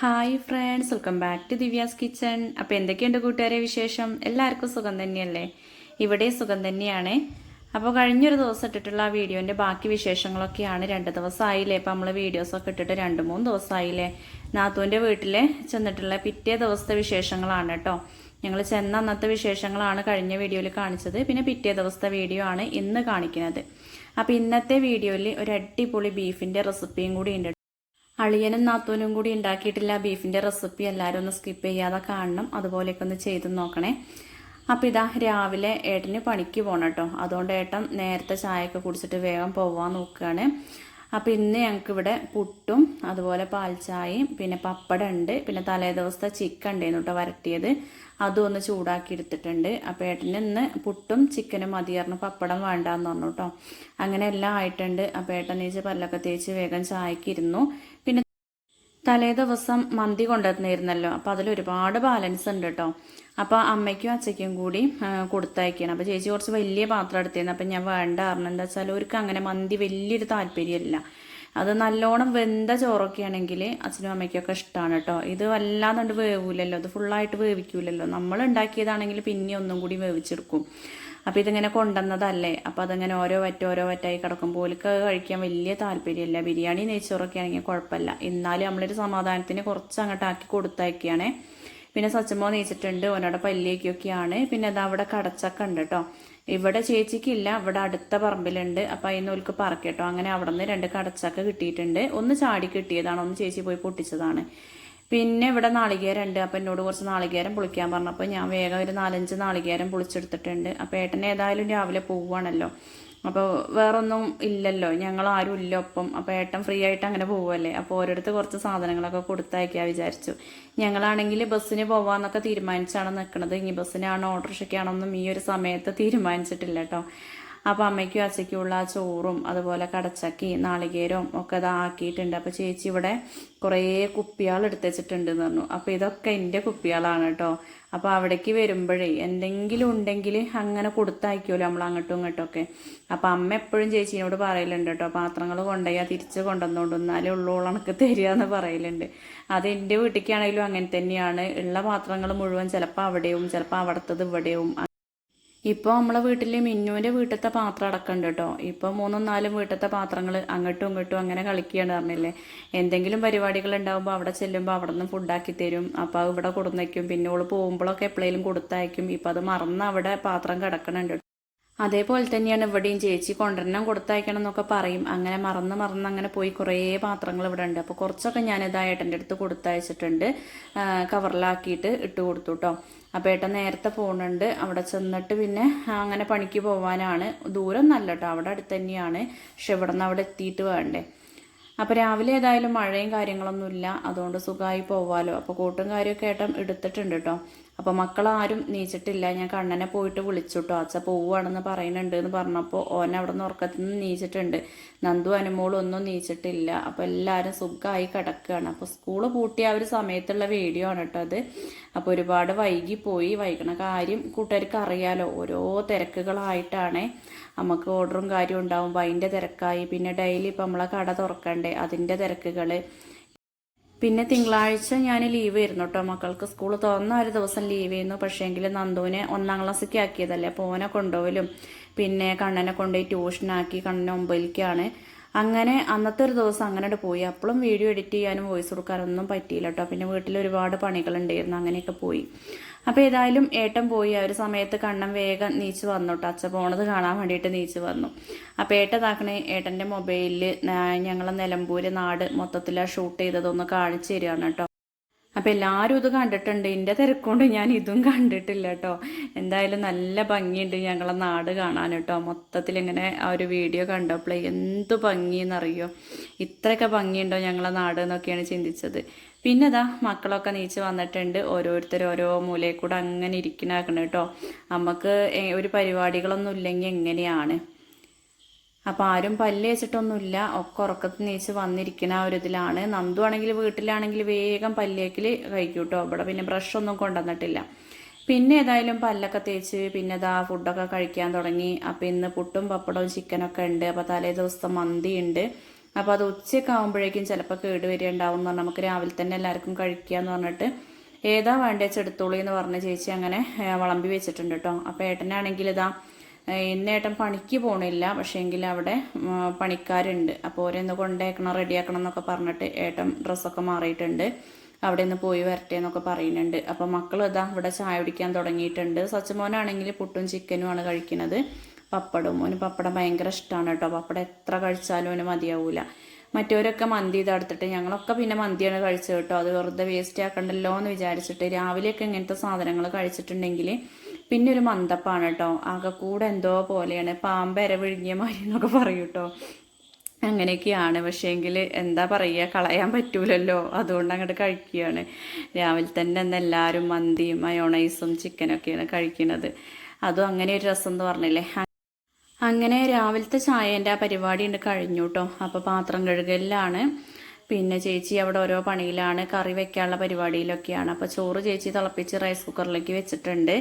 Hi friends welcome back to Divya's kitchen. അപ്പോൾ എന്തൊക്കെയുണ്ട് കൂട്ടുകാരെ വിശേഷം? എല്ലാവർക്കും സുഖം തന്നെയല്ലേ? ഇവിടെ സുഖം തന്നെയാണ്. അപ്പോൾ കഴിഞ്ഞൊരു ദിവസം ഇട്ടിട്ടുള്ള ആ വീഡിയോന്റെ ബാക്കി വിശേഷങ്ങളൊക്കെയാണ് രണ്ട് ദിവസമായില്ലേ ഇപ്പോൾ നമ്മൾ വീഡിയോസൊക്കെ ഇട്ടിട്ട് രണ്ട് മൂന്ന് ദിവസമായില്ലേ നാത്തൂന്റെ വീട്ടിൽ ചെന്നിട്ടുള്ള പിറ്റേ ദിവസത്തെ വിശേഷങ്ങളാണ് കേട്ടോ. ഞങ്ങൾ ചെന്ന അന്നത്തെ വിശേഷങ്ങളാണ് കഴിഞ്ഞ വീഡിയോയിൽ കാണിച്ചത്. പിന്നെ പിറ്റേ ദിവസത്തെ വീഡിയോ ആണ് ഇന്ന് കാണിക്കുന്നത്. അപ്പോൾ ഇന്നത്തെ വീഡിയോയിൽ ഒരു അടിപൊളി ബീഫിന്റെ റെസിപ്പിയും കൂടി ഉണ്ട് അളിയനും നാത്തൂനും കൂടി ഉണ്ടാക്കിയിട്ടില്ല ബീഫിന്റെ റെസിപ്പി എല്ലാവരും ഒന്ന് സ്കിപ്പ് ചെയ്യാതെ കാണണം. അതുപോലെയൊക്കെ ഒന്ന് ചെയ്ത് നോക്കണേ. അപ്പോൾ ഇതാ രാവിലെ ഏട്ടന് പണിക്ക് പോകണം കേട്ടോ. അതുകൊണ്ട് ഏട്ടൻ നേരത്തെ ചായയൊക്കെ കുടിച്ചിട്ട് വേഗം പോവാൻ നോക്കുകയാണ്. അപ്പോൾ ഇന്ന് ഞങ്ങൾക്ക് ഇവിടെ പുട്ടും അതുപോലെ പാൽച്ചായയും പിന്നെ പപ്പടം ഉണ്ട് പിന്നെ തലേ ദിവസത്തെ ചിക്കൻ ഉണ്ടായിരുന്നു കേട്ടോ വരട്ടിയത്. അതും ഒന്ന് ചൂടാക്കി എടുത്തിട്ടുണ്ട്. അപ്പോൾ ഏട്ടന് ഇന്ന് പുട്ടും ചിക്കനും മതിയായിരുന്നു പപ്പടം വേണ്ടാന്ന് പറഞ്ഞു കേട്ടോ. അങ്ങനെ എല്ലാം ആയിട്ടുണ്ട്. അപ്പോൾ ഏട്ടൻ തേച്ച് പല്ലൊക്കെ തേച്ച് വേഗം ചായക്ക് ഇരുന്നു. പിന്നെ തലേ ദിവസം മന്തി കൊണ്ടുവന്നിരുന്നല്ലോ. അപ്പോൾ അതിൽ ഒരുപാട് ബാലൻസ് ഉണ്ട് കേട്ടോ അപ്പോൾ അമ്മയ്ക്കും അച്ഛയ്ക്കും കൂടി കൊടുത്തയക്കണം. അപ്പോൾ ചേച്ചി കുറച്ച് വലിയ പാത്രം എടുത്തിരുന്നു. അപ്പം ഞാൻ വേണ്ട കാരണം എന്താ വെച്ചാൽ അവർക്ക് അങ്ങനെ മന്തി വലിയൊരു താല്പര്യമില്ല. അത് നല്ലോണം വെന്ത ചോറൊക്കെ ആണെങ്കിൽ അച്ഛനും അമ്മയ്ക്കൊക്കെ ഇഷ്ടമാണ് കേട്ടോ ഇത് വല്ലാതെ വേവൂലല്ലോ. അത് ഫുള്ളായിട്ട് വേവിക്കൂലല്ലോ. നമ്മൾ ഉണ്ടാക്കിയതാണെങ്കിൽ പിന്നെ ഒന്നും കൂടി വേവിച്ചെടുക്കും. അപ്പോൾ ഇതിങ്ങനെ കൊണ്ടുവന്നതല്ലേ? അപ്പോൾ അതങ്ങനെ ഓരോ വറ്റ ഓരോ വറ്റായി കിടക്കുമ്പോൾ ഓലിക്ക് കഴിക്കാൻ വലിയ താല്പര്യമില്ല. ബിരിയാണി നെയ്ച്ചോറൊക്കെ ആണെങ്കിൽ കുഴപ്പമില്ല. എന്നാലും നമ്മളൊരു സമാധാനത്തിന് കുറച്ച് അങ്ങോട്ട് ആക്കി കൊടുത്തയക്കുകയാണേ പിന്നെ സച്ചമ്മോ നെയ്ച്ചിട്ടുണ്ട് ഓനോടെ പല്ലിയൊക്കെയൊക്കെയാണ് പിന്നെ അത് അവിടെ കടച്ചക്ക ഉണ്ട് കേട്ടോ ഇവിടെ ചേച്ചിക്കില്ല ഇവിടെ അടുത്ത പറമ്പിലുണ്ട്. അപ്പം അതിന് ഓൽക്ക് പറക്കട്ടോ. അങ്ങനെ അവിടെ നിന്ന് രണ്ട് കടച്ചക്ക കിട്ടിയിട്ടുണ്ട്. ഒന്ന് ചാടി കിട്ടിയതാണ് ഒന്ന് ചേച്ചി പോയി പൊട്ടിച്ചതാണ്. പിന്നെ ഇവിടെ നാളികേരം ഉണ്ട് അപ്പം എന്നോട് കുറച്ച് നാളികേരം പൊളിക്കാൻ പറഞ്ഞപ്പോൾ ഞാൻ വേഗം ഒരു നാലഞ്ച് നാളികേരം പൊളിച്ചെടുത്തിട്ടുണ്ട്. അപ്പം ഏട്ടൻ ഏതായാലും രാവിലെ പോവുകയാണല്ലോ. അപ്പോൾ വേറൊന്നും ഇല്ലല്ലോ. ഞങ്ങൾ ആരും ഇല്ല ഒപ്പം. അപ്പോൾ ഏട്ടൻ ഫ്രീ ആയിട്ട് അങ്ങനെ പോവുമല്ലേ അപ്പോൾ ഓരോരുത്തർ കുറച്ച് സാധനങ്ങളൊക്കെ കൊടുത്തയക്കാൻ വിചാരിച്ചു. ഞങ്ങളാണെങ്കിൽ ബസ്സിന് പോവാന്നൊക്കെ തീരുമാനിച്ചാണ് നിൽക്കുന്നത് ഇനി ബസ്സിനാണോ ഓട്ടോറിക്ഷയ്ക്കാണോ ഒന്നും ഈ ഒരു സമയത്ത് തീരുമാനിച്ചിട്ടില്ല കേട്ടോ. അപ്പോൾ അമ്മയ്ക്കും ആ ചോറും അതുപോലെ കടച്ചക്കി നാളികേരവും ഒക്കെ ഇതാക്കിയിട്ടുണ്ട് അപ്പോൾ ചേച്ചി ഇവിടെ കുറേ കുപ്പിയാൾ എടുത്ത് വെച്ചിട്ടുണ്ട് എന്ന് പറഞ്ഞു. അപ്പോൾ ഇതൊക്കെ എന്റെ കുപ്പിയാളാണ് കേട്ടോ. അപ്പോൾ അവിടേക്ക് വരുമ്പോഴേ എന്തെങ്കിലും ഉണ്ടെങ്കിൽ അങ്ങനെ കൊടുത്തയക്കുമല്ലോ നമ്മൾ അങ്ങോട്ടും ഇങ്ങോട്ടും ഒക്കെ. അപ്പോൾ അമ്മ എപ്പോഴും ചേച്ചീനോട് പറയലുണ്ട് കേട്ടോ പാത്രങ്ങൾ കൊണ്ടുപോയാൽ തിരിച്ച് കൊണ്ടുവന്നുകൊണ്ട് എന്നാലേ ഉള്ളൂ ഉണക്ക് തരിക എന്ന് പറയലുണ്ട്. അത് എന്റെ വീട്ടിലേക്കാണെങ്കിലും അങ്ങനെ തന്നെയാണ്. ഉള്ള പാത്രങ്ങൾ മുഴുവൻ ചിലപ്പോൾ അവിടെയും ചിലപ്പോൾ അവിടുത്തത് ഇവിടെയും ഇപ്പോൾ നമ്മളെ വീട്ടിൽ മിന്നുവിന്റെ വീട്ടിലത്തെ പാത്രം അടക്കമുണ്ട് കേട്ടോ ഇപ്പോൾ മൂന്നും നാലും വീട്ടിലത്തെ പാത്രങ്ങൾ അങ്ങോട്ടും ഇങ്ങോട്ടും അങ്ങനെ കളിക്കുകയാണ് പറഞ്ഞില്ലേ. എന്തെങ്കിലും പരിപാടികൾ ഉണ്ടാകുമ്പോൾ അവിടെ ചെല്ലുമ്പോൾ അവിടെ നിന്ന് ഫുഡാക്കി തരും. അപ്പോൾ ഇവിടെ കൊടുന്നേക്കും പിന്നെ ഓൾ പോകുമ്പോഴൊക്കെ എപ്പോഴേലും കൊടുത്തയക്കും. ഇപ്പോൾ അത് മറന്ന് അവിടെ പാത്രം കിടക്കണുണ്ട് അതേപോലെ തന്നെയാണ് ഇവിടെയും ചേച്ചി കൊണ്ടുവരണം കൊടുത്തയക്കണം എന്നൊക്കെ പറയും. അങ്ങനെ മറന്ന് മറന്ന് അങ്ങനെ പോയി കുറേ പാത്രങ്ങൾ ഇവിടെ ഉണ്ട്. അപ്പോൾ കുറച്ചൊക്കെ ഞാൻ ഏട്ടന്റെ അടുത്ത് കൊടുത്തയച്ചിട്ടുണ്ട്. കവറിലാക്കിയിട്ട് ഇട്ട് കൊടുത്തു കേട്ടോ അപ്പോൾ ഏട്ടൻ നേരത്തെ പോകുന്നുണ്ട്. അവിടെ ചെന്നിട്ട് പിന്നെ അങ്ങനെ പണിക്ക് പോകാനാണ് ദൂരം നല്ല കേട്ടോ അവിടെ അടുത്ത് തന്നെയാണ്. പക്ഷെ ഇവിടെ നിന്ന് അവിടെ എത്തിയിട്ട് വേണ്ടേ. അപ്പോൾ രാവിലെ ഏതായാലും മഴയും കാര്യങ്ങളൊന്നുമില്ല. അതുകൊണ്ട് സുഖമായി പോവാലോ. അപ്പോൾ കൂട്ടും കാര്യമൊക്കെ ഏട്ടൻ എടുത്തിട്ടുണ്ട് കേട്ടോ അപ്പോൾ മക്കളാരും നീച്ചിട്ടില്ല. ഞാൻ കണ്ണനെ പോയിട്ട് വിളിച്ചു കേട്ടോ അച്ഛ പോവുകയാണെന്ന് പറയുന്നുണ്ട് എന്ന് പറഞ്ഞപ്പോൾ ഓൻ അവിടെ നിന്ന് ഉറക്കത്തിൽ നിന്ന് നീച്ചിട്ടുണ്ട്. നന്ദു അനുമോളും ഒന്നും നീച്ചിട്ടില്ല. അപ്പോൾ എല്ലാവരും സുഖമായി കിടക്കുകയാണ് അപ്പോൾ സ്കൂൾ പൂട്ടിയ ഒരു സമയത്തുള്ള വീഡിയോ ആണ് കേട്ടോ അത്. അപ്പോൾ ഒരുപാട് വൈകി പോയി വൈകണ കാര്യം കൂട്ടുകാർക്ക് അറിയാലോ. ഓരോ തിരക്കുകളായിട്ടാണ് നമുക്ക് ഓർഡറും കാര്യവും ഉണ്ടാവും. അതിന്റെ തിരക്കായി. പിന്നെ ഡെയിലി ഇപ്പം നമ്മളെ കട തുറക്കണ്ടേ. അതിന്റെ തിരക്കുകൾ പിന്നെ തിങ്കളാഴ്ച ഞാൻ ലീവ് ആയിരുന്നു കേട്ടോ മക്കൾക്ക് സ്കൂൾ തുറന്ന ഒരു ദിവസം ലീവ് ചെയ്യുന്നു പക്ഷേങ്കിൽ നന്ദുവിനെ ഒന്നാം ക്ലാസ്സിലേക്ക് ആക്കിയതല്ലേ. അപ്പോൾ ഓനെ കൊണ്ടുപോകലും പിന്നെ കണ്ണനെ കൊണ്ടുപോയി ട്യൂഷനാക്കി കണ്ണനെ ഒമ്പതിലേക്കാണ് അങ്ങനെ അന്നത്തെ ഒരു ദിവസം അങ്ങനെ പോയി. അപ്പോഴും വീഡിയോ എഡിറ്റ് ചെയ്യാനും വോയിസ് കൊടുക്കാനൊന്നും പറ്റിയില്ല കേട്ടോ പിന്നെ വീട്ടിൽ ഒരുപാട് പണികളുണ്ടായിരുന്നു. അങ്ങനെയൊക്കെ പോയി. അപ്പോൾ ഏതായാലും ഏട്ടൻ പോയി. ആ ഒരു സമയത്ത് കണ്ണം വേഗം നീച്ച് വന്നു കേട്ടോ അച്ഛ പോണത് കാണാൻ വേണ്ടിയിട്ട് നീച്ച് വന്നു. അപ്പോൾ ഏട്ടതാക്കണേ ഏട്ടന്റെ മൊബൈലിൽ ഞങ്ങളെ നിലമ്പൂർ നാട് മൊത്തത്തിൽ ഷൂട്ട് ചെയ്തതൊന്ന് കാണിച്ചു തരികയാണ് കേട്ടോ അപ്പോൾ എല്ലാവരും ഇത് കണ്ടിട്ടുണ്ട്. എന്റെ തിരക്കൊണ്ട് ഞാൻ ഇതും കണ്ടിട്ടില്ല കേട്ടോ. എന്തായാലും നല്ല ഭംഗിയുണ്ട് ഞങ്ങളെ നാട് കാണാൻ കേട്ടോ. മൊത്തത്തിൽ ഇങ്ങനെ ആ ഒരു വീഡിയോ കണ്ടപ്പോൾ എന്ത് ഭംഗിയെന്നറിയോ? ഇത്രയൊക്കെ ഭംഗിയുണ്ടോ ഞങ്ങളെ നാട് എന്നൊക്കെയാണ് ചിന്തിച്ചത്. പിന്നെ ഇതാ മക്കളൊക്കെ നീച്ച് വന്നിട്ടുണ്ട്. ഓരോരുത്തർ ഓരോ മൂലയിൽ കൂടെ അങ്ങനെ ഇരിക്കണാക്കണം കേട്ടോ. നമുക്ക് ഒരു പരിപാടികളൊന്നും ഇല്ലെങ്കിൽ എങ്ങനെയാണ്? അപ്പോൾ ആരും പല്ല് വെച്ചിട്ടൊന്നുമില്ല ഒക്കെ ഉറക്കത്തിൽ നീച്ച് വന്നിരിക്കുന്ന ആ ഒരു ഇതിലാണ്. നന്ദു ആണെങ്കിൽ വീട്ടിലാണെങ്കിൽ വേഗം പല്ലേക്കിൽ കഴിക്കൂട്ടോ കേട്ടോ ഇവിടെ പിന്നെ ബ്രഷൊന്നും കൊണ്ടുവന്നിട്ടില്ല. പിന്നെ ഏതായാലും പല്ലൊക്കെ തേച്ച് പിന്നെ ഇതാ ഫുഡൊക്കെ കഴിക്കാൻ തുടങ്ങി. അപ്പം ഇന്ന് പുട്ടും പപ്പടവും ചിക്കനൊക്കെ ഉണ്ട്. അപ്പോൾ തലേ ദിവസത്തെ മന്തി ഉണ്ട്. അപ്പോൾ അത് ഉച്ചയൊക്കെ ആകുമ്പോഴേക്കും ചിലപ്പോൾ കേട് വരികയുണ്ടാവും എന്ന് പറഞ്ഞാൽ നമുക്ക് രാവിലെ തന്നെ എല്ലാവർക്കും കഴിക്കുക എന്ന് പറഞ്ഞിട്ട് ഏതാ വേണ്ടേച്ചെടുത്തോളൂ എന്ന് പറഞ്ഞ ചേച്ചി അങ്ങനെ വിളമ്പി വെച്ചിട്ടുണ്ട് കേട്ടോ അപ്പോൾ ഏട്ടനാണെങ്കിൽ ഇതാ ഏ, ഇന്ന് ഏട്ടൻ പണിക്ക് പോണില്ല. പക്ഷേങ്കിൽ അവിടെ പണിക്കാരുണ്ട്. അപ്പോൾ ഓരോന്ന് കൊണ്ടേക്കണം റെഡിയാക്കണം എന്നൊക്കെ പറഞ്ഞിട്ട് ഏട്ടൻ ഡ്രസ്സൊക്കെ മാറിയിട്ടുണ്ട്. അവിടെ നിന്ന് പോയി വരട്ടെ എന്നൊക്കെ പറയുന്നുണ്ട്. അപ്പോൾ മക്കൾ ഇതാ ഇവിടെ ചായ കുടിക്കാൻ തുടങ്ങിയിട്ടുണ്ട്. സച്ചമോനാണെങ്കിൽ പുട്ടും ചിക്കനുമാണ് കഴിക്കുന്നത് പപ്പടം. ഓന് പപ്പടം ഭയങ്കര ഇഷ്ടമാണ് കേട്ടോ. പപ്പടം എത്ര കഴിച്ചാലും ഓന് മതിയാവൂല. മറ്റവരൊക്കെ മന്തി ഇതെടുത്തിട്ട് ഞങ്ങളൊക്കെ പിന്നെ മന്തിയാണ് കഴിച്ചത് കേട്ടോ. അത് വെറുതെ വേസ്റ്റ് ആക്കണ്ടല്ലോ എന്ന് വിചാരിച്ചിട്ട് രാവിലെയൊക്കെ ഇങ്ങനത്തെ സാധനങ്ങൾ കഴിച്ചിട്ടുണ്ടെങ്കിൽ പിന്നെ ഒരു മന്തപ്പാണ് കേട്ടോ കൂടെ എന്തോ പോലെയാണ്. പാമ്പര വിഴുങ്ങിയ മാതിരി എന്നൊക്കെ പറയും കേട്ടോ. അങ്ങനെയൊക്കെയാണ്. പക്ഷേങ്കിൽ എന്താ പറയുക? കളയാൻ പറ്റൂലല്ലോ. അതുകൊണ്ട് അങ്ങോട്ട് കഴിക്കുകയാണ്. രാവിലെ തന്നെ ഇന്ന് എല്ലാവരും മന്തിയും മയോണൈസും ചിക്കനൊക്കെയാണ് കഴിക്കുന്നത്. അതും അങ്ങനെ ഒരു രസം എന്ന് പറഞ്ഞില്ലേ? അങ്ങനെ രാവിലത്തെ ചായേന്റെ ആ പരിപാടി ഉണ്ട് കഴിഞ്ഞു കേട്ടോ. അപ്പോൾ പാത്രം കഴുകലിലാണ്. പിന്നെ ചേച്ചി അവിടെ ഓരോ പണിയിലാണ് കറി വെക്കാനുള്ള പരിപാടിയിലൊക്കെയാണ്. അപ്പോൾ ചോറ് ചേച്ചി തിളപ്പിച്ച് റൈസ് കുക്കറിലേക്ക് വെച്ചിട്ടുണ്ട്.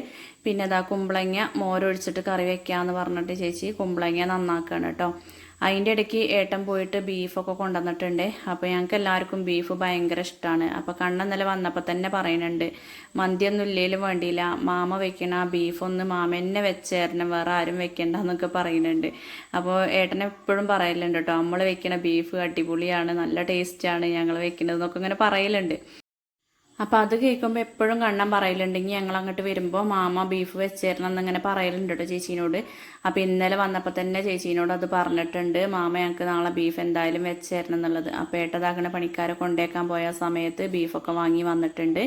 പിന്നെ അതാ കുമ്പളങ്ങ മോരൊഴിച്ചിട്ട് കറി വെക്കാമെന്ന് പറഞ്ഞിട്ട് ചേച്ചി കുമ്പളങ്ങ നന്നാക്കുകയാണ് കേട്ടോ അതിന്റെ ഇടയ്ക്ക് ഏട്ടൻ പോയിട്ട് ബീഫൊക്കെ കൊണ്ടുവന്നിട്ടുണ്ട്. അപ്പോൾ ഞങ്ങൾക്ക് എല്ലാവർക്കും ബീഫ് ഭയങ്കര ഇഷ്ടമാണ് അപ്പോൾ കണ്ണെന്നല്ല വന്നപ്പോൾ തന്നെ പറയുന്നുണ്ട് മന്തിയൊന്നും ഇല്ലേലും വേണ്ടിയില്ല. മാമ വെക്കണ ആ ബീഫ് ഒന്ന് മാമ എന്നെ വെച്ചേരണം. വേറെ ആരും വെക്കണ്ട എന്നൊക്കെ പറയുന്നുണ്ട്. അപ്പോൾ ഏട്ടൻ എപ്പോഴും പറയലുണ്ട് കേട്ടോ നമ്മൾ വെക്കണ ബീഫ് അടിപൊളിയാണ് നല്ല ടേസ്റ്റാണ് ഞങ്ങൾ വെക്കുന്നത് എന്നൊക്കെ ഇങ്ങനെ പറയലുണ്ട്. അപ്പോൾ അത് കേൾക്കുമ്പോൾ എപ്പോഴും കണ്ണൻ പറയലുണ്ടെങ്കിൽ ഞങ്ങൾ അങ്ങോട്ട് വരുമ്പോൾ മാമ ബീഫ് വെച്ചേരണം എന്നിങ്ങനെ പറയലുണ്ട് കേട്ടോ ചേച്ചീനോട്. അപ്പോൾ ഇന്നലെ വന്നപ്പോൾ തന്നെ ചേച്ചീനോട് അത് പറഞ്ഞിട്ടുണ്ട്. മാമ ഞങ്ങൾക്ക് നാളെ ബീഫ് എന്തായാലും വെച്ചേരണം എന്നുള്ളത് അപ്പോൾ ഏട്ടതാക്കണ പണിക്കാരെ കൊണ്ടേക്കാൻ പോയ സമയത്ത് ബീഫൊക്കെ വാങ്ങി വന്നിട്ടുണ്ട്.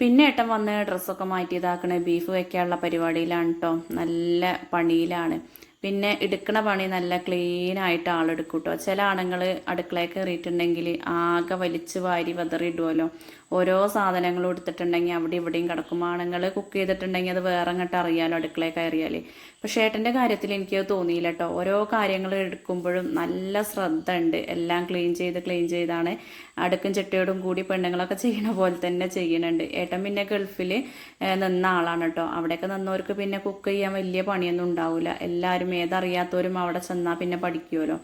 പിന്നെ ഏട്ടൻ വന്ന് ഡ്രസ്സൊക്കെ മാറ്റി ഇതാക്കണേ ബീഫ് വെക്കാനുള്ള പരിപാടിയിലാണ് കേട്ടോ നല്ല പണിയിലാണ്. പിന്നെ എടുക്കണ പണി നല്ല ക്ലീൻ ആയിട്ട് ആളെടുക്കും കേട്ടോ ചില ആണുങ്ങൾ അടുക്കളയിൽ കയറിയിട്ടുണ്ടെങ്കിൽ ആകെ വലിച്ചു വാരി വെതറിയിടുമല്ലോ ഓരോ സാധനങ്ങളും എടുത്തിട്ടുണ്ടെങ്കിൽ അവിടെ ഇവിടെയും കിടക്കും. ആണുങ്ങൾ കുക്ക് ചെയ്തിട്ടുണ്ടെങ്കിൽ അത് വേറെ അങ്ങോട്ട് അറിയാലോ അടുക്കളയിൽ കയറിയാൽ പക്ഷേ ഏട്ടന്റെ കാര്യത്തിൽ എനിക്ക് തോന്നിയില്ല കേട്ടോ ഓരോ കാര്യങ്ങൾ എടുക്കുമ്പോഴും നല്ല ശ്രദ്ധ ഉണ്ട് എല്ലാം ക്ലീൻ ചെയ്ത് ക്ലീൻ ചെയ്താണ്. അടുക്കും ചിട്ടയോടും കൂടി പെണ്ണുങ്ങളൊക്കെ ചെയ്യണ പോലെ തന്നെ ചെയ്യുന്നുണ്ട് ഏട്ടൻ പിന്നെ ഗൾഫിൽ നിന്ന ആളാണ് കേട്ടോ അവിടെയൊക്കെ നിന്നവർക്ക് പിന്നെ കുക്ക് ചെയ്യാൻ വലിയ പണിയൊന്നും ഉണ്ടാവില്ല എല്ലാവരും ഏതറിയാത്തവരും അവിടെ ചെന്നാൽ പിന്നെ പഠിക്കുമല്ലോ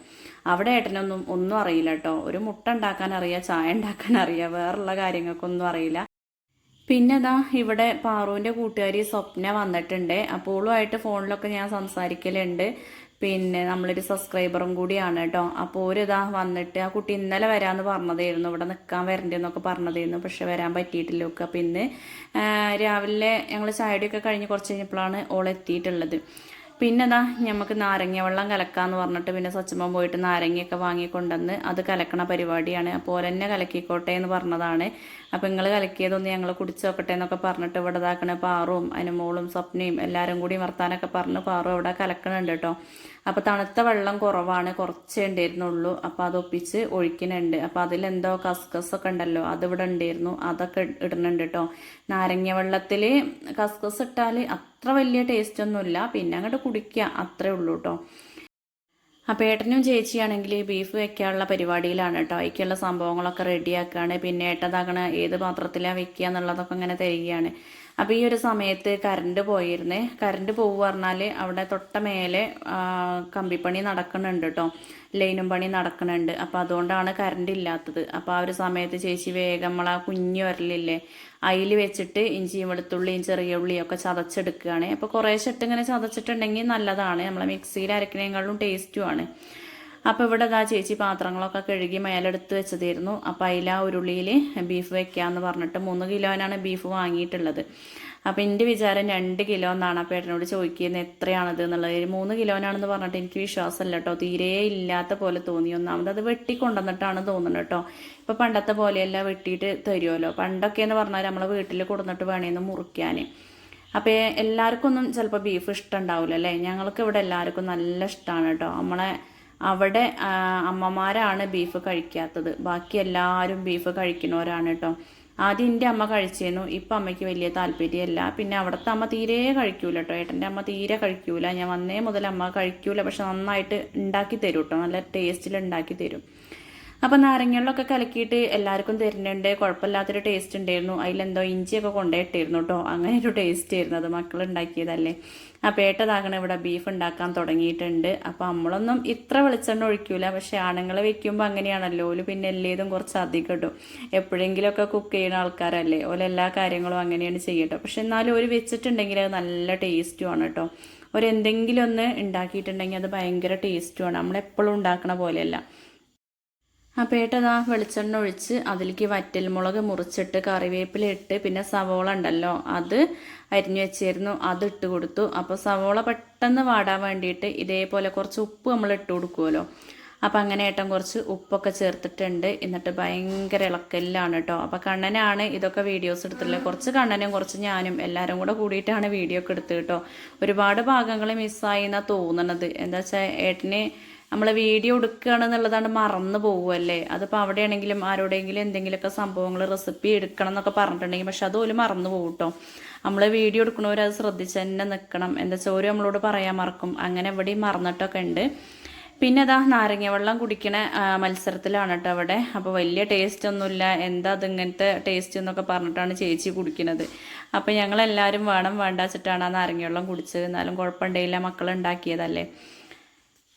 അവിടെ ഏട്ടനൊന്നും ഒന്നും അറിയില്ല കേട്ടോ ഒരു മുട്ട ഉണ്ടാക്കാൻ അറിയാം ചായ ഉണ്ടാക്കാൻ അറിയാം വേറുള്ള കാര്യങ്ങൾക്കൊന്നും അറിയില്ല. പിന്നെ ദാ ഇവിടെ പാറുവിന്റെ കൂട്ടുകാരി സ്വപ്ന വന്നിട്ടുണ്ട്. അപ്പോളുമായിട്ട് ഫോണിലൊക്കെ ഞാൻ സംസാരിക്കലുണ്ട്. പിന്നെ നമ്മളൊരു സബ്സ്ക്രൈബറും കൂടിയാണ് കേട്ടോ. അപ്പോൾ ഒരു ഇതാ വന്നിട്ട് ആ കുട്ടി ഇന്നലെ വരാമെന്ന് പറഞ്ഞതായിരുന്നു. ഇവിടെ നിൽക്കാൻ വരണ്ടെന്നൊക്കെ പറഞ്ഞതായിരുന്നു. പക്ഷെ വരാൻ പറ്റിയിട്ടില്ല ഒക്കെ. ആ, രാവിലെ ഞങ്ങൾ ചായയുടെയൊക്കെ കഴിഞ്ഞ് കുറച്ച് കഴിഞ്ഞപ്പോഴാണ് ഓൾ എത്തിയിട്ടുള്ളത് പിന്നെ നമുക്ക് നാരങ്ങ വെള്ളം കലക്കാന്ന് പറഞ്ഞിട്ട് പിന്നെ സച്ചമ്മ പോയിട്ട് നാരങ്ങയൊക്കെ വാങ്ങിക്കൊണ്ടുവന്ന് അത് കലക്കണ പരിപാടിയാണ്. അപ്പോൾ ഓരന്നെ കലക്കിക്കോട്ടെ എന്ന് പറഞ്ഞതാണ്. അപ്പോൾ നിങ്ങൾ കലക്കിയതൊന്ന് ഞങ്ങൾ കുടിച്ചു നോക്കട്ടെ എന്നൊക്കെ പറഞ്ഞിട്ട് ഇവിടെ ഇതാക്കണ പാറും അനുമോളും സ്വപ്നയും എല്ലാവരും കൂടി വർത്താനൊക്കെ പറഞ്ഞ് പാറും അവിടെ കലക്കണുണ്ട് കേട്ടോ അപ്പോൾ തണുത്ത വെള്ളം കുറവാണ് കുറച്ചേ ഉണ്ടായിരുന്നുള്ളൂ. അപ്പോൾ അത് ഒപ്പിച്ച് ഒഴിക്കുന്നുണ്ട് അപ്പോൾ അതിലെന്തോ കസ്കസ് ഒക്കെ ഉണ്ടല്ലോ അതിവിടെ ഉണ്ടായിരുന്നു അതൊക്കെ ഇടുന്നുണ്ട് കേട്ടോ നാരങ്ങ വെള്ളത്തിൽ കസ്കസ് ഇട്ടാൽ അത്ര വലിയ ടേസ്റ്റ് ഒന്നുമില്ല പിന്നെ അങ്ങോട്ട് കുടിക്കുക അത്രേ ഉള്ളൂ കേട്ടോ അപ്പോൾ ഏട്ടനും ചേച്ചിയാണെങ്കിൽ ബീഫ് വെക്കാനുള്ള പരിപാടിയിലാണ് കേട്ടോ അതിക്കുള്ള സംഭവങ്ങളൊക്കെ റെഡിയാക്കുകയാണ് പിന്നെ ഏട്ടതാകണ ഏത് പാത്രത്തിലാണ് വെക്കുക എന്നുള്ളതൊക്കെ ഇങ്ങനെ തരികയാണ്. അപ്പോൾ ഈ ഒരു സമയത്ത് കറണ്ട് പോയിരുന്നേ. കറണ്ട് പോകുക പറഞ്ഞാൽ അവിടെ തൊട്ട മേലെ കമ്പിപ്പണി നടക്കുന്നുണ്ട് കേട്ടോ ലൈനും പണി നടക്കുന്നുണ്ട്. അപ്പോൾ അതുകൊണ്ടാണ് കറണ്ട് ഇല്ലാത്തത്. അപ്പോൾ ആ ഒരു സമയത്ത് ചേച്ചി വേഗം നമ്മൾ ആ കുഞ്ഞു വരലില്ലേ അതിൽ വെച്ചിട്ട് ഇഞ്ചിയും വെളുത്തുള്ളിയും ചെറിയ ഉള്ളിയും ഒക്കെ ചതച്ചെടുക്കുകയാണ്. അപ്പോൾ കുറേശ്ശെ ഇട്ട് ഇങ്ങനെ ചതച്ചിട്ടുണ്ടെങ്കിൽ നല്ലതാണ്. നമ്മളെ മിക്സിയിൽ അരക്കണേക്കാളും ടേസ്റ്റുമാണ് അപ്പോൾ ഇവിടെ ഇതാ ചേച്ചി പാത്രങ്ങളൊക്കെ കഴുകി മേലെടുത്ത് വെച്ചതായിരുന്നു. അപ്പോൾ അതിൽ ആ ഉരുളിയിൽ ബീഫ് വെക്കാമെന്ന് പറഞ്ഞിട്ട് മൂന്ന് കിലോനാണ് ബീഫ് വാങ്ങിയിട്ടുള്ളത്. അപ്പോൾ എന്റെ വിചാരം രണ്ട് കിലോ എന്നാണ് അപ്പോൾ ഏട്ടനോട് ചോദിക്കുന്നത് എത്രയാണത് എന്നുള്ളത്. മൂന്ന് കിലോനാണെന്ന് പറഞ്ഞിട്ട് എനിക്ക് വിശ്വാസമല്ല കേട്ടോ. തീരെ ഇല്ലാത്ത പോലെ തോന്നി. ഒന്നാമത് അത് വെട്ടിക്കൊണ്ടുവന്നിട്ടാണ് തോന്നുന്നത് കേട്ടോ. ഇപ്പോൾ പണ്ടത്തെ പോലെയല്ല വെട്ടിയിട്ട് തരുമല്ലോ പണ്ടൊക്കെ എന്ന് പറഞ്ഞാൽ നമ്മളെ വീട്ടിൽ കൊടുന്നിട്ട് വേണേന്ന് മുറിക്കാൻ. അപ്പോൾ എല്ലാവർക്കൊന്നും ചിലപ്പോൾ ബീഫ് ഇഷ്ടം ഉണ്ടാവില്ല അല്ലേ? ഞങ്ങൾക്ക് ഇവിടെ എല്ലാവർക്കും നല്ല ഇഷ്ടമാണ് കേട്ടോ. നമ്മളെ അവിടെ അമ്മമാരാണ് ബീഫ് കഴിക്കാത്തത്. ബാക്കി എല്ലാവരും ബീഫ് കഴിക്കുന്നവരാണ് കേട്ടോ ആദ്യം എന്റെ അമ്മ കഴിച്ചിരുന്നു ഇപ്പം അമ്മയ്ക്ക് വലിയ താല്പര്യമല്ല പിന്നെ അവിടുത്തെ അമ്മ തീരെ കഴിക്കൂല കേട്ടോ ഏട്ടന്റെ അമ്മ തീരെ കഴിക്കൂല. ഞാൻ വന്നേ മുതൽ അമ്മ കഴിക്കൂല. പക്ഷെ നന്നായിട്ട് ഉണ്ടാക്കി തരും കേട്ടോ നല്ല ടേസ്റ്റിൽ ഉണ്ടാക്കി തരും. അപ്പം നാരങ്ങകളിലൊക്കെ കലക്കിയിട്ട് എല്ലാവർക്കും തരുന്നുണ്ട്. കുഴപ്പമില്ലാത്തൊരു ടേസ്റ്റ് ഉണ്ടായിരുന്നു. അതിലെന്തോ ഇഞ്ചിയൊക്കെ കൊണ്ടുപോയിട്ടിരുന്നു കേട്ടോ അങ്ങനെ ഒരു ടേസ്റ്റ് ആയിരുന്നു. അത് മക്കൾ ഉണ്ടാക്കിയതല്ലേ അപ്പോൾ ഏട്ടതാകണം ഇവിടെ ബീഫ് ഉണ്ടാക്കാൻ തുടങ്ങിയിട്ടുണ്ട്. അപ്പോൾ നമ്മളൊന്നും ഇത്ര വെളിച്ചെണ്ണ ഒഴിക്കൂല. പക്ഷെ ആണുങ്ങൾ വെക്കുമ്പോൾ അങ്ങനെയാണല്ലോ. ഓൽ പിന്നെ എല്ലേതും കുറച്ച് അധികം ഇടും. എപ്പോഴെങ്കിലുമൊക്കെ കുക്ക് ചെയ്യുന്ന ആൾക്കാരല്ലേ. ഓല എല്ലാ കാര്യങ്ങളും അങ്ങനെയാണ് ചെയ്യട്ടോ. പക്ഷെ എന്നാലും ഒരു വെച്ചിട്ടുണ്ടെങ്കിൽ അത് നല്ല ടേസ്റ്റുമാണ് കേട്ടോ ഒരു എന്തെങ്കിലും ഒന്ന് ഉണ്ടാക്കിയിട്ടുണ്ടെങ്കിൽ അത് ഭയങ്കര ടേസ്റ്റുമാണ് നമ്മളെപ്പോഴും ഉണ്ടാക്കണ പോലെയല്ല. അപ്പോൾ ഏട്ടതാ വെളിച്ചെണ്ണ ഒഴിച്ച് അതിലേക്ക് വറ്റൽമുളക് മുറിച്ചിട്ട് കറിവേപ്പില ഇട്ട് പിന്നെ സവോള ഉണ്ടല്ലോ അത് അരിഞ്ഞു വെച്ചിരുന്നു അത് ഇട്ട് കൊടുത്തു. അപ്പോൾ സവോള പെട്ടെന്ന് വാടാൻ വേണ്ടിയിട്ട് ഇതേപോലെ കുറച്ച് ഉപ്പ് നമ്മൾ ഇട്ട് കൊടുക്കുമല്ലോ അപ്പം അങ്ങനെ ഏട്ടൻ കുറച്ച് ഉപ്പൊക്കെ ചേർത്തിട്ടുണ്ട്. എന്നിട്ട് ഭയങ്കര ഇളക്കല്ലാണ് കേട്ടോ. അപ്പം കണ്ണനാണ് ഇതൊക്കെ വീഡിയോസ് എടുത്തിട്ടുള്ളത് കുറച്ച് കണ്ണനും കുറച്ച് ഞാനും എല്ലാവരും കൂടെ കൂടിയിട്ടാണ് വീഡിയോ ഒക്കെ എടുത്തത് കേട്ടോ. ഒരുപാട് ഭാഗങ്ങൾ മിസ്സായി എന്നാണ് തോന്നണത്. എന്താ വെച്ചാൽ ഏട്ടന് നമ്മൾ വീഡിയോ എടുക്കുകയാണ് എന്നുള്ളതാണ് മറന്നു പോകുമല്ലേ അതിപ്പോൾ അവിടെയാണെങ്കിലും ആരോടെങ്കിലും എന്തെങ്കിലുമൊക്കെ സംഭവങ്ങൾ റെസിപ്പി എടുക്കണം എന്നൊക്കെ പറഞ്ഞിട്ടുണ്ടെങ്കിൽ പക്ഷെ അതുപോലും മറന്നു പോകും കേട്ടോ നമ്മൾ വീഡിയോ എടുക്കണവർ അത് ശ്രദ്ധിച്ച് തന്നെ നിൽക്കണം. എന്താ ഓരോ നമ്മളോട് പറയാൻ മറക്കും. അങ്ങനെ എവിടെയും മറന്നിട്ടൊക്കെ ഉണ്ട്. പിന്നെ അതാ നാരങ്ങ വെള്ളം കുടിക്കണ മത്സരത്തിലാണ് കേട്ടോ അവിടെ. അപ്പോൾ വലിയ ടേസ്റ്റ് ഒന്നുമില്ല. എന്താ അതിങ്ങനത്തെ ടേസ്റ്റ് എന്നൊക്കെ പറഞ്ഞിട്ടാണ് ചേച്ചി കുടിക്കുന്നത്. അപ്പോൾ ഞങ്ങളെല്ലാവരും വേണം വേണ്ട വെച്ചിട്ടാണ് ആ നാരങ്ങ വെള്ളം കുടിച്ചത്. എന്നാലും കുഴപ്പമുണ്ടായില്ല. മക്കൾ ഉണ്ടാക്കിയതല്ലേ.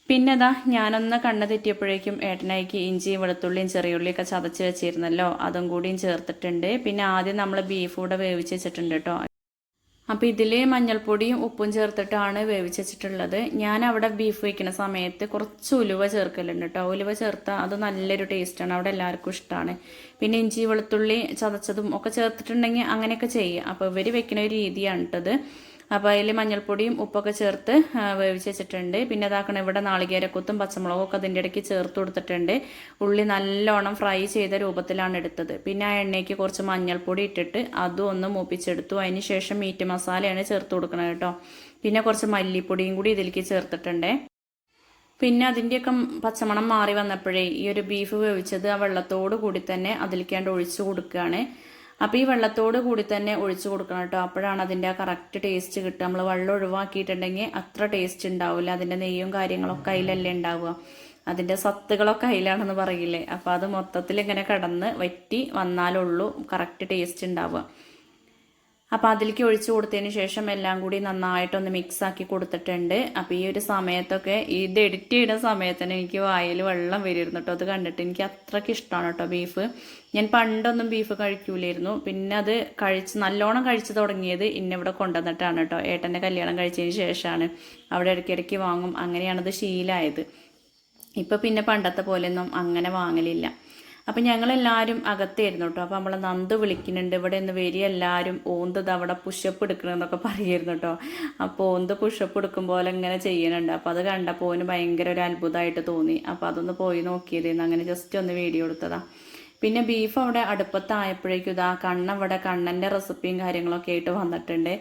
പിന്നെ അതാ ഞാനൊന്ന് കണ്ണ് തെറ്റിയപ്പോഴേക്കും ഏട്ടനായിക്ക് ഇഞ്ചിയും വെളുത്തുള്ളിയും ചെറിയുള്ളിയൊക്കെ ചതച്ച് വെച്ചിരുന്നല്ലോ. അതും കൂടിയും ചേർത്തിട്ടുണ്ട്. പിന്നെ ആദ്യം നമ്മൾ ബീഫ് കൂടെ വേവിച്ച് വെച്ചിട്ടുണ്ട് കേട്ടോ അപ്പോൾ ഇതിൽ മഞ്ഞൾപ്പൊടിയും ഉപ്പും ചേർത്തിട്ടാണ് വേവിച്ച് വെച്ചിട്ടുള്ളത്. ഞാൻ അവിടെ ബീഫ് വയ്ക്കുന്ന സമയത്ത് കുറച്ച് ഉലുവ ചേർക്കലുണ്ട് കേട്ടോ ഉലുവ ചേർത്താൽ അത് നല്ലൊരു ടേസ്റ്റാണ് അവിടെ എല്ലാവർക്കും ഇഷ്ടമാണ് പിന്നെ ഇഞ്ചി വെളുത്തുള്ളി ചതച്ചതും ഒക്കെ ചേർത്തിട്ടുണ്ടെങ്കിൽ അങ്ങനെയൊക്കെ ചെയ്യുക അപ്പോൾ ഇവർ വെക്കുന്ന ഒരു രീതിയാണ് കേട്ടത് അപ്പോൾ അതിൽ മഞ്ഞൾപ്പൊടിയും ഉപ്പൊക്കെ ചേർത്ത് വേവിച്ച് വെച്ചിട്ടുണ്ട്. പിന്നെ അതാക്കണം ഇവിടെ നാളികേരക്കുത്തും പച്ചമുളകും ഒക്കെ അതിന്റെ ഇടയ്ക്ക് ചേർത്ത് കൊടുത്തിട്ടുണ്ട്. ഉള്ളി നല്ലോണം ഫ്രൈ ചെയ്ത രൂപത്തിലാണ് എടുത്തത്. പിന്നെ ആ എണ്ണയ്ക്ക് കുറച്ച് മഞ്ഞൾപ്പൊടി ഇട്ടിട്ട് അതും ഒന്ന് മൂപ്പിച്ചെടുത്തു. അതിന് ശേഷം മീറ്റ് മസാലയാണ് ചേർത്ത് കൊടുക്കുന്നത് കേട്ടോ. പിന്നെ കുറച്ച് മല്ലിപ്പൊടിയും കൂടി ഇതിലേക്ക് ചേർത്തിട്ടുണ്ട്. പിന്നെ അതിന്റെയൊക്കെ പച്ചമണം മാറി വന്നപ്പോഴേ ഈ ഒരു ബീഫ് വേവിച്ചത് ആ വെള്ളത്തോട് കൂടി തന്നെ അതിലേക്കാണ്ട് ഒഴിച്ചു കൊടുക്കുകയാണ് അപ്പോൾ ഈ വെള്ളത്തോട് കൂടി തന്നെ ഒഴിച്ചു കൊടുക്കണം കേട്ടോ. അപ്പോഴാണ് അതിന്റെ ആ കറക്റ്റ് ടേസ്റ്റ് കിട്ടുക. നമ്മൾ വെള്ളം ഒഴിവാക്കിയിട്ടുണ്ടെങ്കിൽ അത്ര ടേസ്റ്റ് ഉണ്ടാവില്ല. അതിന്റെ നെയ്യും കാര്യങ്ങളൊക്കെ അതിലല്ലേ ഉണ്ടാവുക. അതിന്റെ സത്തുകളൊക്കെ അതിലാണെന്ന് പറയില്ലേ. അപ്പോൾ അത് മൊത്തത്തിൽ ഇങ്ങനെ കടന്ന് വറ്റി വന്നാലുള്ളൂ കറക്റ്റ് ടേസ്റ്റ് ഉണ്ടാവുക. അപ്പോൾ അതിലേക്ക് ഒഴിച്ചു കൊടുത്തതിന് ശേഷം എല്ലാം കൂടി നന്നായിട്ടൊന്ന് മിക്സ് ആക്കി കൊടുത്തിട്ടുണ്ട്. അപ്പോൾ ഈ ഒരു സമയത്തൊക്കെ ഇത് എഡിറ്റ് ചെയ്യുന്ന സമയത്തിന് എനിക്ക് വായിൽ വെള്ളം വരുന്നു കേട്ടോ. അത് കണ്ടിട്ട് എനിക്ക് അത്രയ്ക്ക് ഇഷ്ടമാണ് കേട്ടോ ബീഫ് ഞാൻ പണ്ടൊന്നും ബീഫ് കഴിക്കൂലായിരുന്നു. പിന്നെ അത് കഴിച്ച് നല്ലോണം കഴിച്ചു തുടങ്ങിയത് ഇന്നിവിടെ കൊണ്ടുവന്നിട്ടാണ് കേട്ടോ. ഏട്ടന്റെ കല്യാണം കഴിച്ചതിന് ശേഷമാണ്. അവിടെ ഇടയ്ക്കിടയ്ക്ക് വാങ്ങും. അങ്ങനെയാണത് ശീലമായത് ഇപ്പോൾ പിന്നെ പണ്ടത്തെ പോലെയൊന്നും അങ്ങനെ വാങ്ങലില്ല. അപ്പം ഞങ്ങളെല്ലാവരും അകത്തായിരുന്നു കേട്ടോ അപ്പം നമ്മളെ നന്ദ് വിളിക്കുന്നുണ്ട്. ഇവിടെ നിന്ന് വരിക എല്ലാവരും ഓന്തത് അവിടെ പുഷപ്പ് എടുക്കണമെന്നൊക്കെ പറയുമായിരുന്നു കേട്ടോ അപ്പോൾ ഓന്ത് പുഷപ്പ് എടുക്കും പോലെ ഇങ്ങനെ ചെയ്യുന്നുണ്ട് അപ്പോൾ അത് കണ്ടപ്പോൾ ഓന് ഭയങ്കര ഒരു അത്ഭുതമായിട്ട് തോന്നി. അപ്പോൾ അതൊന്ന് പോയി നോക്കിയതായിരുന്നു അങ്ങനെ ജസ്റ്റ് ഒന്ന് വീഡിയോ എടുത്തതാ. പിന്നെ ബീഫ് അവിടെ അടുപ്പത്തായപ്പോഴേക്കും ഇതാ കണ്ണവിടെ കണ്ണന്റെ റെസിപ്പിയും കാര്യങ്ങളൊക്കെ ആയിട്ട് വന്നിട്ടുണ്ട്.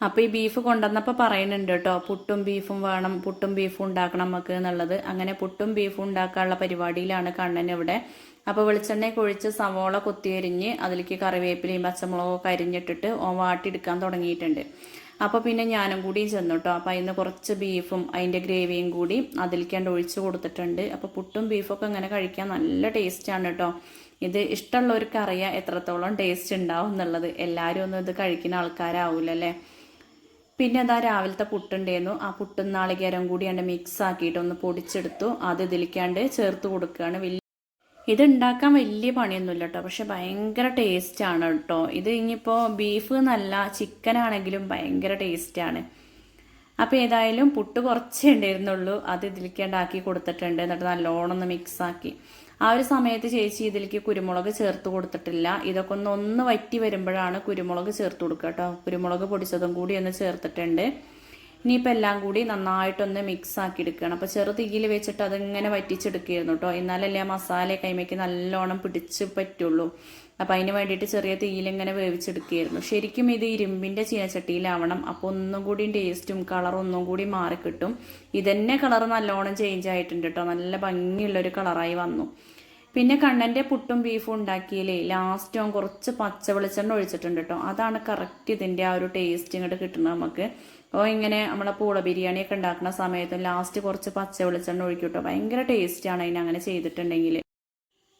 അപ്പോൾ ഈ ബീഫ് കൊണ്ടുവന്നപ്പോൾ പറയുന്നുണ്ട് കേട്ടോ പുട്ടും ബീഫും വേണം. പുട്ടും ബീഫും ഉണ്ടാക്കണം നമുക്ക് എന്നുള്ളത്. അങ്ങനെ പുട്ടും ബീഫും ഉണ്ടാക്കാനുള്ള പരിപാടിയിലാണ് കണ്ണൻ ഇവിടെ അപ്പോൾ വെളിച്ചെണ്ണ കുഴിച്ച് സവോള കൊത്തിയരിഞ്ഞ് അതിലേക്ക് കറിവേപ്പിലയും പച്ചമുളകൊക്കെ അരിഞ്ഞിട്ടിട്ട് വാട്ടിയെടുക്കാൻ തുടങ്ങിയിട്ടുണ്ട്. അപ്പോൾ പിന്നെ ഞാനും കൂടി ചെന്നു കേട്ടോ അപ്പോൾ അതിന് കുറച്ച് ബീഫും അതിന്റെ ഗ്രേവിയും കൂടി അതിലേക്കാണ്ട് ഒഴിച്ച് കൊടുത്തിട്ടുണ്ട്. അപ്പോൾ പുട്ടും ബീഫൊക്കെ ഇങ്ങനെ കഴിക്കാൻ നല്ല ടേസ്റ്റാണ് കേട്ടോ ഇത് ഇഷ്ടമുള്ളവർക്ക് അറിയാം എത്രത്തോളം ടേസ്റ്റ് ഉണ്ടാവും എന്നുള്ളത്. എല്ലാവരും ഒന്നും ഇത് കഴിക്കുന്ന ആൾക്കാരാവില്ലല്ലേ പിന്നെ അതാ രാവിലത്തെ പുട്ടുണ്ടായിരുന്നു. ആ പുട്ടും നാളികേരം കൂടി അതിന്റെ മിക്സ് ആക്കിയിട്ട് ഒന്ന് പൊടിച്ചെടുത്തു. അത് ഇതിലേക്കാണ്ട് ചേർത്ത് കൊടുക്കുകയാണ്. വലിയ ഇത് ഉണ്ടാക്കാൻ വലിയ പണിയൊന്നുമില്ല കേട്ടോ പക്ഷെ ഭയങ്കര ടേസ്റ്റാണ് കേട്ടോ. ഇത് ഇനിയിപ്പോൾ ബീഫ് എന്നല്ല ചിക്കൻ ആണെങ്കിലും ഭയങ്കര ടേസ്റ്റാണ്. അപ്പോൾ ഏതായാലും പുട്ട് കുറച്ചേ ഉണ്ടായിരുന്നുള്ളൂ. അത് ഇതിലേക്ക് ഉണ്ടാക്കി കൊടുത്തിട്ടുണ്ട്. എന്നിട്ട് നല്ലോണം ഒന്ന് മിക്സ് ആക്കി. ആ ഒരു സമയത്ത് ചേച്ചി ഇതിലേക്ക് കുരുമുളക് ചേർത്ത് കൊടുത്തിട്ടില്ല. ഇതൊക്കെ ഒന്ന് ഒന്ന് വറ്റി വരുമ്പോഴാണ് കുരുമുളക് ചേർത്ത് കൊടുക്കുക കേട്ടോ. കുരുമുളക് പൊടിച്ചതും കൂടി ഒന്ന് ചേർത്തിട്ടുണ്ട്. ഇനിയിപ്പോൾ എല്ലാം കൂടി നന്നായിട്ടൊന്ന് മിക്സ് ആക്കി എടുക്കുകയാണ്. അപ്പോൾ ചെറു തീയിൽ വെച്ചിട്ട് അതിങ്ങനെ വറ്റിച്ചെടുക്കുകയായിരുന്നു കേട്ടോ. എന്നാലല്ലേ ആ മസാല കൈമയ്ക്ക് നല്ലോണം പിടിച്ച് പറ്റുള്ളൂ. അപ്പോൾ അതിന് വേണ്ടിയിട്ട് ചെറിയ തീയിൽ ഇങ്ങനെ വേവിച്ചെടുക്കുകയായിരുന്നു. ശരിക്കും ഇത് ഇരുമ്പിന്റെ ചീനച്ചട്ടിയിലാവണം. അപ്പോൾ ഒന്നും കൂടി ടേസ്റ്റും കളറും ഒന്നും കൂടി മാറിക്കിട്ടും. ഇതന്നെ കളർ നല്ലോണം ചേഞ്ച് ആയിട്ടുണ്ട് കേട്ടോ. നല്ല ഭംഗിയുള്ളൊരു കളറായി വന്നു. പിന്നെ കണ്ണന്റെ പുട്ടും ബീഫും ഉണ്ടാക്കിയില്ലേ ലാസ്റ്റ് കുറച്ച് പച്ച വെളിച്ചെണ്ണ ഒഴിച്ചിട്ടുണ്ട് കേട്ടോ. അതാണ് കറക്റ്റ് ഇതിന്റെ ആ ഒരു ടേസ്റ്റ് ഇങ്ങോട്ട് കിട്ടുന്നത് നമുക്ക്. അപ്പോൾ ഇങ്ങനെ നമ്മളെ പൂള ബിരിയാണിയൊക്കെ ഉണ്ടാക്കുന്ന സമയത്ത് ലാസ്റ്റ് കുറച്ച് പച്ച വെളിച്ചെണ്ണ ഒഴിക്കും കേട്ടോ ഭയങ്കര ടേസ്റ്റാണ് അതിന് അങ്ങനെ ചെയ്തിട്ടുണ്ടെങ്കിൽ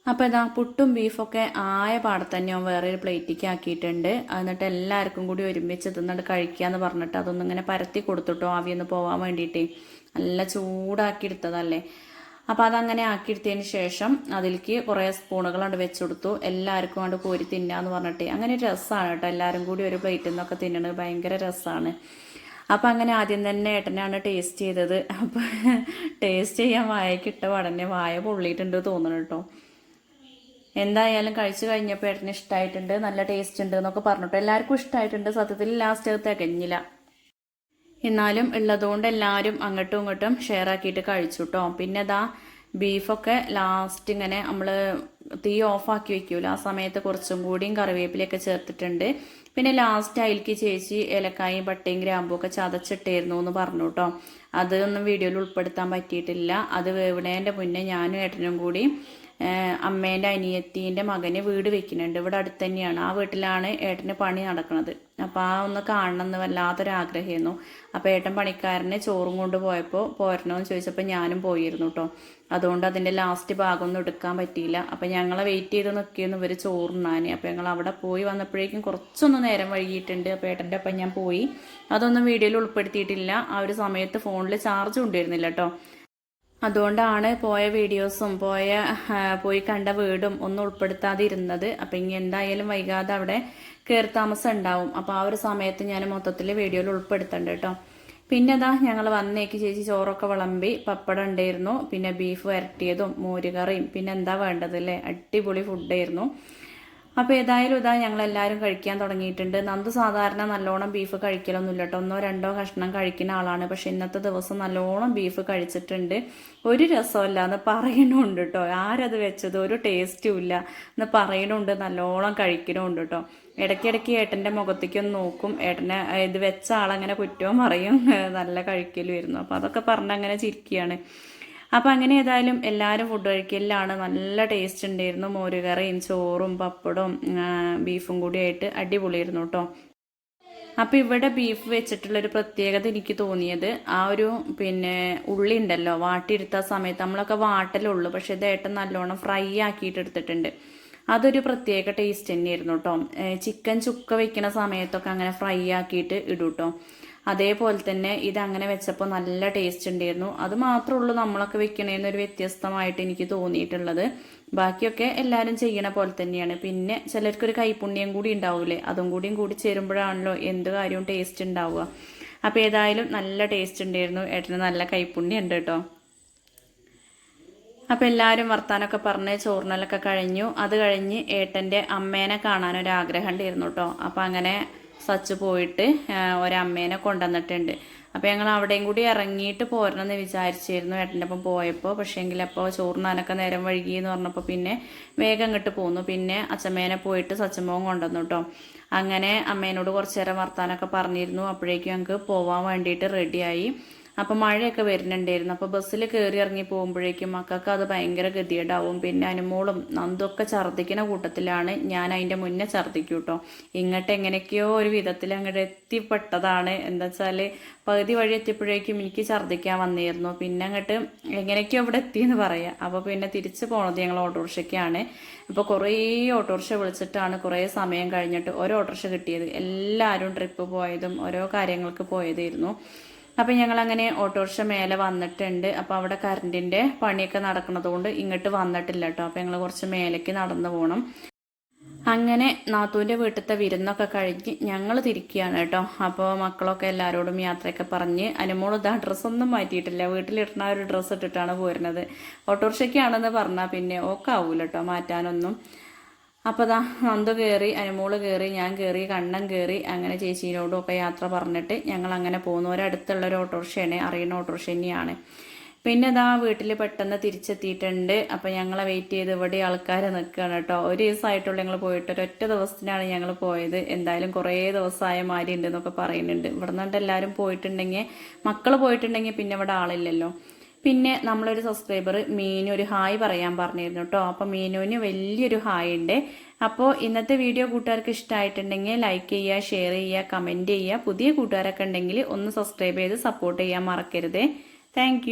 അപ്പോൾ ഇതാ പുട്ടും ബീഫൊക്കെ ആയ പാടെ തന്നെ ഞാൻ വേറെ ഒരു ആക്കിയിട്ടുണ്ട്. എന്നിട്ട് എല്ലാവർക്കും കൂടി ഒരുമിച്ച് തിന്നിട്ട് കഴിക്കാന്ന് പറഞ്ഞിട്ട് അതൊന്നും ഇങ്ങനെ പരത്തി കൊടുത്തിട്ടോ ആവിയൊന്ന് പോകാൻ വേണ്ടിയിട്ട്. നല്ല ചൂടാക്കി എടുത്തതല്ലേ. അപ്പോൾ അതങ്ങനെ ആക്കിയെടുത്തതിന് ശേഷം അതിലേക്ക് കുറേ സ്പൂണുകൾ അവിടെ വെച്ച് കൊടുത്തു. എല്ലാവർക്കും കൊണ്ട് കോരി തിന്നാന്ന് പറഞ്ഞിട്ട്. അങ്ങനെ രസമാണ് കേട്ടോ. എല്ലാവരും കൂടി ഒരു പ്ലേറ്റിൽ നിന്നൊക്കെ തിന്നണത്. ഭയങ്കര രസമാണ് അപ്പം അങ്ങനെ ആദ്യം തന്നെ ഏട്ടനാണ് ടേസ്റ്റ് ചെയ്തത്. അപ്പം ടേസ്റ്റ് ചെയ്യാൻ വായക്ക് ഇട്ട പാടന്നെ വായ പൊള്ളിയിട്ടുണ്ട് തോന്നുന്നു കേട്ടോ. എന്തായാലും കഴിച്ചു കഴിഞ്ഞപ്പോൾ ഏട്ടന് ഇഷ്ടമായിട്ടുണ്ട് നല്ല ടേസ്റ്റ് ഉണ്ട് എന്നൊക്കെ പറഞ്ഞിട്ട് എല്ലാവർക്കും ഇഷ്ടമായിട്ടുണ്ട് സത്യത്തിൽ ലാസ്റ്റ് അത് തികഞ്ഞില്ല. എന്നാലും ഉള്ളതുകൊണ്ട് എല്ലാവരും അങ്ങോട്ടും ഇങ്ങോട്ടും ഷെയർ ആക്കിയിട്ട് കഴിച്ചു കേട്ടോ. പിന്നെ അതാ ബീഫൊക്കെ ലാസ്റ്റ് ഇങ്ങനെ നമ്മൾ തീ ഓഫാക്കി വെക്കൂല. ആ സമയത്ത് കുറച്ചും കൂടിയും കറിവേപ്പിലൊക്കെ ചേർത്തിട്ടുണ്ട്. പിന്നെ ലാസ്റ്റ് അതിലേക്ക് ചേച്ചി ഏലക്കായും പട്ടയും ഗ്രാമ്പും ഒക്കെ ചതച്ചിട്ടായിരുന്നു എന്ന് പറഞ്ഞു കേട്ടോ അതൊന്നും വീഡിയോയിൽ ഉൾപ്പെടുത്താൻ പറ്റിയിട്ടില്ല. അത് വേവിടേന്റെ മുന്നേ ഞാനും ഏട്ടനും കൂടി അമ്മേന്റെ അനിയത്തീന്റെ മകന് വീട് വെക്കുന്നുണ്ട്. ഇവിടെ അടുത്ത് തന്നെയാണ് ആ വീട്ടിലാണ് ഏട്ടന് പണി നടക്കുന്നത്. അപ്പോൾ ആ ഒന്ന് കാണണം എന്ന് വല്ലാത്തൊരാഗ്രഹമായിരുന്നു. അപ്പോൾ ഏട്ടൻ പണിക്കാരനെ ചോറും കൊണ്ട് പോയപ്പോൾ പോരണമെന്ന് ചോദിച്ചപ്പോൾ ഞാനും പോയിരുന്നു കേട്ടോ അതുകൊണ്ട് അതിന്റെ ലാസ്റ്റ് ഭാഗമൊന്നും എടുക്കാൻ പറ്റിയില്ല. അപ്പോൾ ഞങ്ങളെ വെയിറ്റ് ചെയ്ത് നിൽക്കിയെന്ന് ഇവർ ചോറുണ്ണാൻ അപ്പോൾ ഞങ്ങൾ അവിടെ പോയി വന്നപ്പോഴേക്കും കുറച്ചൊന്ന് നേരം വൈകിയിട്ടുണ്ട്. അപ്പോൾ ഏട്ടന്റെ ഒപ്പം ഞാൻ പോയി. അതൊന്നും വീഡിയോയിൽ ഉൾപ്പെടുത്തിയിട്ടില്ല. ആ ഒരു സമയത്ത് ഫോണിൽ ചാർജ് ഉണ്ടായിരുന്നില്ല കേട്ടോ അതുകൊണ്ടാണ് പോയ വീഡിയോസും പോയ പോയി കണ്ട വീടും ഒന്നും ഉൾപ്പെടുത്താതെ ഇരുന്നത് അപ്പം ഇനി എന്തായാലും വൈകാതെ അവിടെ കയറി താമസം ഉണ്ടാവും. അപ്പോൾ ആ ഒരു സമയത്ത് ഞാൻ മൊത്തത്തിൽ വീഡിയോയിൽ ഉൾപ്പെടുത്തണ്ട് കേട്ടോ. പിന്നെ അതാ ഞങ്ങൾ വന്നേക്ക് ചേച്ചി ചോറൊക്കെ വിളമ്പി പപ്പടം ഉണ്ടായിരുന്നു. പിന്നെ ബീഫ് വരട്ടിയതും മോരുകറിയും. പിന്നെ എന്താ വേണ്ടത് അല്ലേ അടിപൊളി ഫുഡായിരുന്നു അപ്പോൾ ഏതായാലും ഇതാ ഞങ്ങൾ എല്ലാവരും കഴിക്കാൻ തുടങ്ങിയിട്ടുണ്ട്. നന്ദു സാധാരണ നല്ലോണം ബീഫ് കഴിക്കലൊന്നുമില്ല കേട്ടോ. ഒന്നോ രണ്ടോ കഷ്ണം കഴിക്കുന്ന ആളാണ്. പക്ഷെ ഇന്നത്തെ ദിവസം നല്ലോണം ബീഫ് കഴിച്ചിട്ടുണ്ട്. ഒരു രസമല്ല എന്ന് പറയണുണ്ട് കേട്ടോ. ആരത് വെച്ചത്? ഒരു ടേസ്റ്റും ഇല്ല എന്ന് പറയണുണ്ട് നല്ലോണം കഴിക്കണമുണ്ട് കേട്ടോ. ഇടയ്ക്കിടയ്ക്ക് ഏട്ടന്റെ മുഖത്തേക്ക് ഒന്ന് നോക്കും. ഏട്ടനെ ഇത് വെച്ച ആളങ്ങനെ കുറ്റവും പറയും. നല്ല കഴിക്കലുമായിരുന്നു. അപ്പോൾ അതൊക്കെ പറഞ്ഞങ്ങനെ ചിരിക്കുകയാണ്. അപ്പം അങ്ങനെ ഏതായാലും എല്ലാവരും ഫുഡ് കഴിക്കലാണ് നല്ല ടേസ്റ്റ് ഉണ്ടായിരുന്നു. മോരുകറിയും ചോറും പപ്പടവും ബീഫും കൂടി ആയിട്ട് അടിപൊളിയായിരുന്നു കേട്ടോ. അപ്പോൾ ഇവിടെ ബീഫ് വെച്ചിട്ടുള്ളൊരു പ്രത്യേകത എനിക്ക് തോന്നിയത് ആ ഒരു പിന്നെ ഉള്ളി ഉണ്ടല്ലോ വാട്ടിയെടുത്ത സമയത്ത് നമ്മളൊക്കെ വാട്ടലുള്ളൂ പക്ഷെ ഇത് നല്ലോണം ഫ്രൈ ആക്കിയിട്ട് എടുത്തിട്ടുണ്ട്. അതൊരു പ്രത്യേക ടേസ്റ്റ് തന്നെയായിരുന്നു കേട്ടോ. ചിക്കൻ ചുക്ക വെക്കുന്ന സമയത്തൊക്കെ അങ്ങനെ ഫ്രൈ ആക്കിയിട്ട് ഇടും കേട്ടോ. അതേപോലെ തന്നെ ഇത് അങ്ങനെ വെച്ചപ്പോൾ നല്ല ടേസ്റ്റ് ഉണ്ടായിരുന്നു. അത് മാത്രമേ ഉള്ളൂ നമ്മളൊക്കെ വെക്കണേന്ന് ഒരു വ്യത്യസ്തമായിട്ട് എനിക്ക് തോന്നിയിട്ടുള്ളത്. ബാക്കിയൊക്കെ എല്ലാവരും ചെയ്യണ പോലെ തന്നെയാണ്. പിന്നെ ചിലർക്കൊരു കൈപുണ്യം കൂടി ഉണ്ടാവൂലേ? അതും കൂടിയും കൂടി ചേരുമ്പോഴാണല്ലോ എന്ത് കാര്യവും ടേസ്റ്റ് ഉണ്ടാവുക. അപ്പോൾ ഏതായാലും നല്ല ടേസ്റ്റ് ഉണ്ടായിരുന്നു. ഏട്ടന് നല്ല കൈപ്പുണ്യം ഉണ്ട് കേട്ടോ. അപ്പോൾ എല്ലാവരും വർത്താനൊക്കെ പറഞ്ഞ് ചോറിനലൊക്കെ കഴിഞ്ഞു. അത് കഴിഞ്ഞ് ഏട്ടന്റെ അമ്മേനെ കാണാനൊരാഗ്രഹം ഉണ്ടായിരുന്നു കേട്ടോ. അപ്പോൾ അങ്ങനെ സച്ച് പോയിട്ട് ഒരമ്മേനെ കൊണ്ടുവന്നിട്ടുണ്ട്. അപ്പോൾ ഞങ്ങൾ അവിടെയും കൂടി ഇറങ്ങിയിട്ട് പോരണമെന്ന് വിചാരിച്ചിരുന്നു ഏട്ടന്റെ ഒപ്പം പോയപ്പോൾ. പക്ഷേ എങ്കിൽ അപ്പോൾ ചോറിനാനൊക്കെ നേരം വഴുകി എന്ന് പറഞ്ഞപ്പോൾ പിന്നെ വേഗം അങ്ങോട്ട് പോന്നു. പിന്നെ അച്ഛമ്മേനെ പോയിട്ട് സച്ചമ്മവും കൊണ്ടുവന്നു കേട്ടോ. അങ്ങനെ അമ്മേനോട് കുറച്ച് നേരം വർത്താനൊക്കെ പറഞ്ഞിരുന്നു. അപ്പോഴേക്കും ഞങ്ങൾക്ക് പോവാൻ വേണ്ടിയിട്ട് റെഡിയായി അപ്പോൾ മഴയൊക്കെ വരുന്നുണ്ടായിരുന്നു. അപ്പോൾ ബസ്സിൽ കയറി ഇറങ്ങി പോകുമ്പോഴേക്കും മക്കൾക്ക് അത് ഭയങ്കര ഗതികേടാവും. പിന്നെ അനുമോളും നന്ദൊക്കെ ഛർദ്ദിക്കുന്ന കൂട്ടത്തിലാണ് ഞാൻ അതിന്റെ മുന്നേ ഛർദ്ദിക്കും കേട്ടോ ഇങ്ങോട്ട് എങ്ങനെയൊക്കെയോ ഒരു വിധത്തിൽ അങ്ങോട്ട് എത്തിപ്പെട്ടതാണ്. എന്താ വെച്ചാൽ പകുതി വഴി എത്തിയപ്പോഴേക്കും എനിക്ക് ഛർദ്ദിക്കാൻ വന്നിരുന്നു. പിന്നെ അങ്ങോട്ട് എങ്ങനെയൊക്കെയോ ഇവിടെ എത്തിയെന്ന് പറയാം. അപ്പോൾ പിന്നെ തിരിച്ച് പോണത് ഞങ്ങൾ ഓട്ടോറിക്ഷയ്ക്കാണ്. അപ്പോൾ കുറേ ഓട്ടോറിക്ഷ വിളിച്ചിട്ടാണ് കുറേ സമയം കഴിഞ്ഞിട്ട് ഒരു ഓട്ടോറിക്ഷ കിട്ടിയത്. എല്ലാവരും ട്രിപ്പ് പോയതും ഓരോ കാര്യങ്ങൾക്ക് പോയതായിരുന്നു. അപ്പം ഞങ്ങൾ അങ്ങനെ ഓട്ടോറിക്ഷ മേലെ വന്നിട്ടുണ്ട്. അപ്പോൾ അവിടെ കറണ്ടിന്റെ പണിയൊക്കെ നടക്കുന്നത് കൊണ്ട് ഇങ്ങോട്ട് വന്നിട്ടില്ല കേട്ടോ അപ്പോൾ ഞങ്ങൾ കുറച്ച് മേലേക്ക് നടന്നു പോകണം അങ്ങനെ നാത്തൂന്റെ വീട്ടിലത്തെ വിരുന്നൊക്കെ കഴിഞ്ഞ് ഞങ്ങൾ തിരിക്കുകയാണ് കേട്ടോ അപ്പോൾ മക്കളൊക്കെ എല്ലാവരോടും യാത്രയൊക്കെ പറഞ്ഞ് അനുമോൾ ഇതാ ഡ്രസ്സൊന്നും മാറ്റിയിട്ടില്ല. വീട്ടിലിട്ടുന്ന ഒരു ഡ്രസ്സ് ഇട്ടിട്ടാണ് പോരുന്നത്. ഓട്ടോറിക്ഷയ്ക്കാണെന്ന് പറഞ്ഞാൽ പിന്നെ ഓക്കെ ആവൂല കേട്ടോ മാറ്റാനൊന്നും. അപ്പോൾ ദാ നന്ദു കയറി അനുമോൾ കയറി ഞാൻ കയറി കണ്ണൻ കയറി അങ്ങനെ ചേച്ചീനോടും ഒക്കെ യാത്ര പറഞ്ഞിട്ട് ഞങ്ങൾ അങ്ങനെ പോകുന്നു ഒരടുത്തുള്ള ഒരു ഓട്ടോറിക്ഷയാണ് അറിയുന്ന ഓട്ടോറിക്ഷ തന്നെയാണ്. പിന്നെ ഇതാ വീട്ടിൽ പെട്ടെന്ന് തിരിച്ചെത്തിയിട്ടുണ്ട്. അപ്പം ഞങ്ങളെ വെയിറ്റ് ചെയ്ത് ഇവിടെ ആൾക്കാർ നിൽക്കുകയാണ് കേട്ടോ ഒരു ദിവസമായിട്ടുള്ള ഞങ്ങൾ പോയിട്ട്. ഒരൊറ്റ ദിവസത്തിനാണ് ഞങ്ങൾ പോയത്. എന്തായാലും കുറേ ദിവസമായ മാരി ഉണ്ടെന്നൊക്കെ പറയുന്നുണ്ട്. ഇവിടെ നിന്നിട്ട് എല്ലാവരും പോയിട്ടുണ്ടെങ്കിൽ മക്കൾ പോയിട്ടുണ്ടെങ്കിൽ പിന്നെ ഇവിടെ ആളില്ലല്ലോ. പിന്നെ നമ്മളൊരു സബ്സ്ക്രൈബർ മീനു ഒരു ഹായ് പറയാൻ പറഞ്ഞിരുന്നു കേട്ടോ അപ്പോൾ മീനുവിന് വലിയൊരു ഹായ് ഉണ്ട് അപ്പോൾ ഇന്നത്തെ വീഡിയോ കൂട്ടുകാർക്ക് ഇഷ്ടമായിട്ടുണ്ടെങ്കിൽ ലൈക്ക് ചെയ്യുക ഷെയർ ചെയ്യുക കമന്റ് ചെയ്യുക പുതിയ കൂട്ടുകാരൊക്കെ ഉണ്ടെങ്കിൽ ഒന്ന് സബ്സ്ക്രൈബ് ചെയ്ത് സപ്പോർട്ട് ചെയ്യാൻ മറക്കരുത്. താങ്ക്